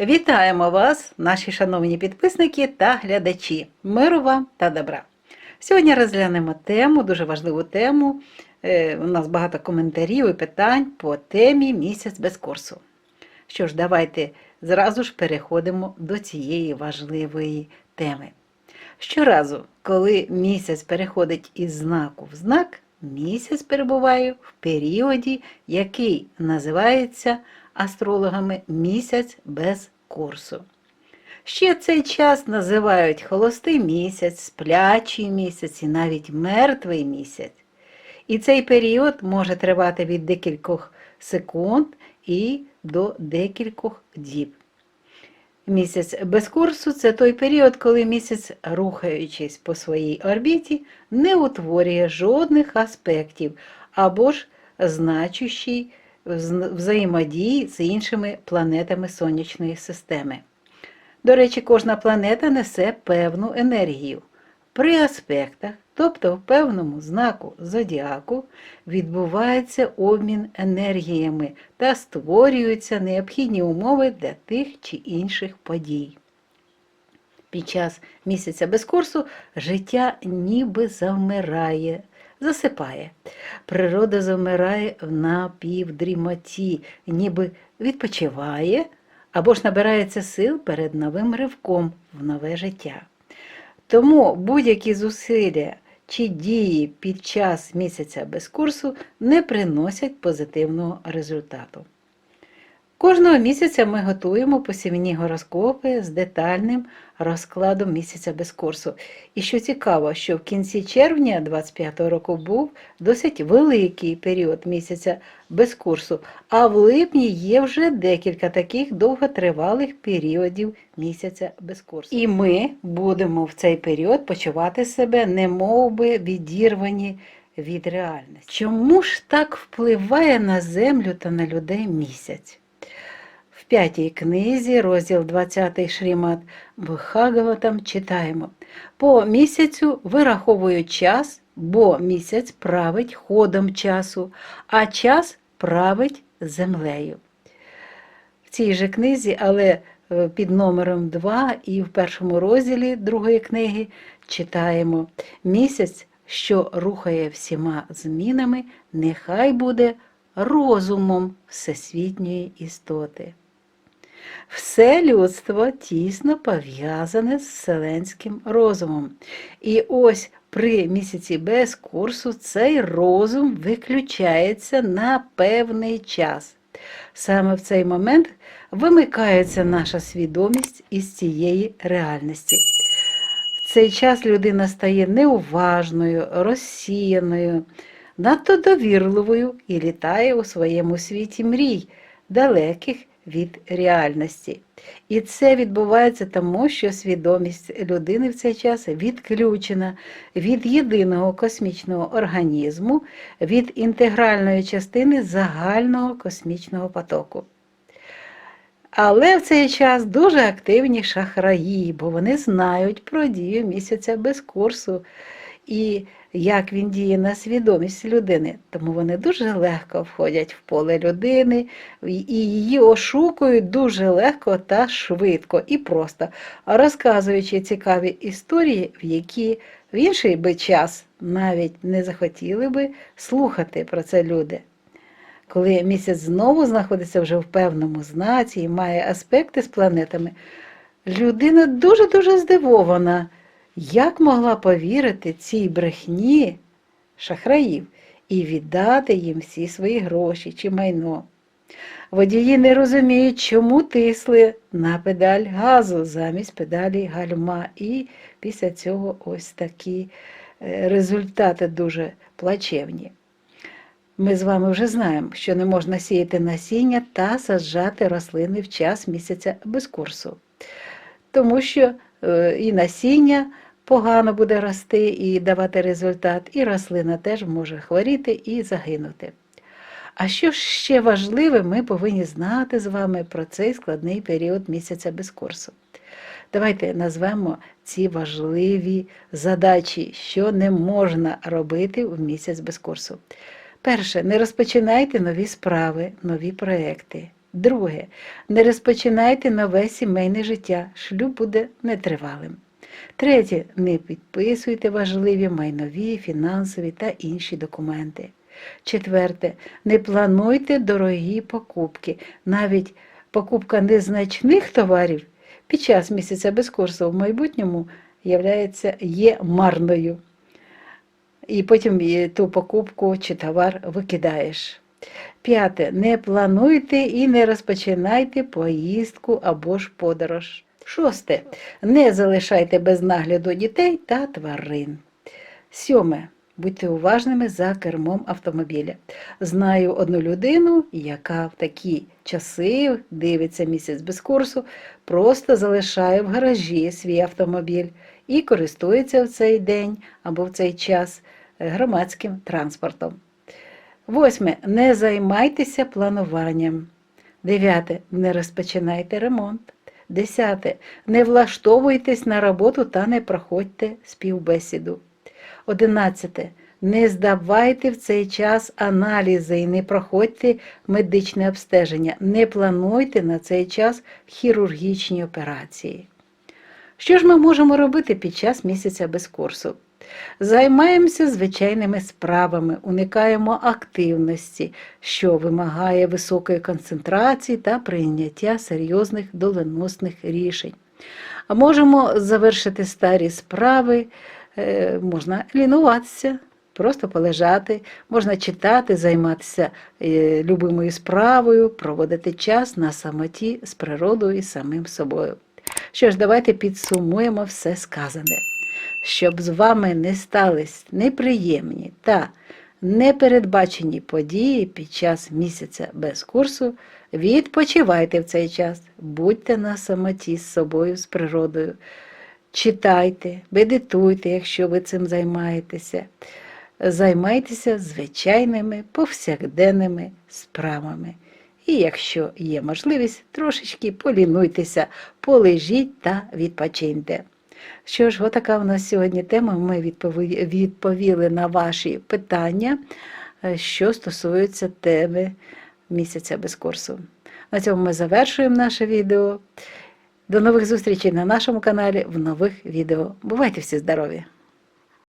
Вітаємо вас, наші шановні підписники та глядачі. Миру вам та добра. Сьогодні розглянемо тему, дуже важливу тему. Е, У нас багато коментарів і питань по темі місяць без курсу. Що ж, давайте зразу ж переходимо до цієї важливої теми. Щоразу, коли місяць переходить із знаку в знак, місяць перебуває в періоді, який називається астрологами місяць без курсу. Ще цей час називають холостий місяць, сплячий місяць і навіть мертвий місяць. І цей період може тривати від декількох секунд і до декількох діб. Місяць без курсу це той період, коли місяць, рухаючись по своїй орбіті, не утворює жодних аспектів або ж значущий взаємодії з іншими планетами сонячної системи. До речі, кожна планета несе певну енергію. При аспектах, тобто в певному знаку зодіаку, відбувається обмін енергіями та створюються необхідні умови для тих чи інших подій. Під час місяця без курсу життя ніби завмирає, засипає. Природа завмирає в напівдрімоті, ніби відпочиває або ж набирається сил перед новим ривком в нове життя. Тому будь-які зусилля чи дії під час місяця без курсу не приносять позитивного результату. Кожного місяця ми готуємо посівні гороскопи з детальним розкладом місяця без курсу. І що цікаво, що в кінці червня 25 року був досить великий період місяця без курсу, а в липні є вже декілька таких довготривалих періодів місяця без курсу. І ми будемо в цей період почувати себе немовби відірвані від реальності. Чому ж так впливає на землю та на людей місяць? П'ятій книзі, розділ 20 Шрімат Бхагаватам читаємо: По місяцю вираховують час, бо місяць править ходом часу, а час править землею. В цій же книзі, але е, під номером 2 і в першому розділі другої книги читаємо: Місяць, що рухає всіма змінами, нехай буде розумом всесвітньої істоти. Все людство тісно пов'язане з вселенським розумом. І ось при місяці без курсу цей розум виключається на певний час. Саме в цей момент вимикається наша свідомість із цієї реальності. В цей час людина стає неуважною, розсіяною, надто довірливою і літає у своєму світі мрій, далеких від реальності. І це відбувається тому, що свідомість людини в цей час відключена від єдиного космічного організму, від інтегральної частини загального космічного потоку. Але в цей час дуже активні шахраї, бо вони знають про дію місяця без курсу і як він діє на свідомість людини. Тому вони дуже легко входять в поле людини і її ошукують дуже легко та швидко і просто, розказуючи цікаві історії, в які в інший би час навіть не захотіли би слухати про це люди. Коли місяць знову знаходиться вже в певному знаці і має аспекти з планетами, людина дуже-дуже здивована, як могла повірити цій брехні шахраїв і віддати їм всі свої гроші чи майно. Водії не розуміють, чому тисли на педаль газу замість педалі гальма. І після цього ось такі е, результати дуже плачевні. Ми з вами вже знаємо, що не можна сіяти насіння та саджати рослини в час місяця без курсу, тому що і насіння погано буде рости і давати результат, і рослина теж може хворіти і загинути. А що ще важливе, ми повинні знати з вами про цей складний період місяця без курсу. Давайте назвемо ці важливі задачі, що не можна робити в місяць без курсу. Перше, не розпочинайте нові справи, нові проекти. Друге. Не розпочинайте нове сімейне життя. Шлюб буде нетривалим. Третє. Не підписуйте важливі майнові, фінансові та інші документи. Четверте. Не плануйте дорогі покупки. Навіть покупка незначних товарів під час місяця без курсу в майбутньому є марною. І потім ту покупку чи товар викидаєш. П'яте. Не плануйте і не розпочинайте поїздку або ж подорож. Шосте. Не залишайте без нагляду дітей та тварин. Сьоме. Будьте уважними за кермом автомобіля. Знаю одну людину, яка в такі часи дивиться місяць без курсу, просто залишає в гаражі свій автомобіль і користується в цей день або в цей час громадським транспортом. Восьме. Не займайтеся плануванням. Дев'яте. Не розпочинайте ремонт. Десяте. Не влаштовуйтесь на роботу та не проходьте співбесіду. Одинадцяте. Не здавайте в цей час аналізи і не проходьте медичне обстеження. Не плануйте на цей час хірургічні операції. Що ж ми можемо робити під час місяця без курсу? Займаємося звичайними справами, уникаємо активності, що вимагає високої концентрації та прийняття серйозних доленосних рішень. А можемо завершити старі справи, е, можна лінуватися, просто полежати, можна читати, займатися е, любимою справою, проводити час на самоті з природою і самим собою. Що ж, давайте підсумуємо все сказане щоб з вами не стались неприємні та непередбачені події під час місяця без курсу, відпочивайте в цей час, будьте на самоті з собою, з природою. Читайте, медитуйте, якщо ви цим займаєтеся. Займайтеся звичайними повсякденними справами. І якщо є можливість, трошечки полінуйтеся, полежіть та відпочиньте. Що ж, отака у нас сьогодні тема. Ми відпові- відповіли на ваші питання, е, що стосуються теми місяця без курсу. На цьому ми завершуємо наше відео. До нових зустрічей на нашому каналі в нових відео. Бувайте всі здорові!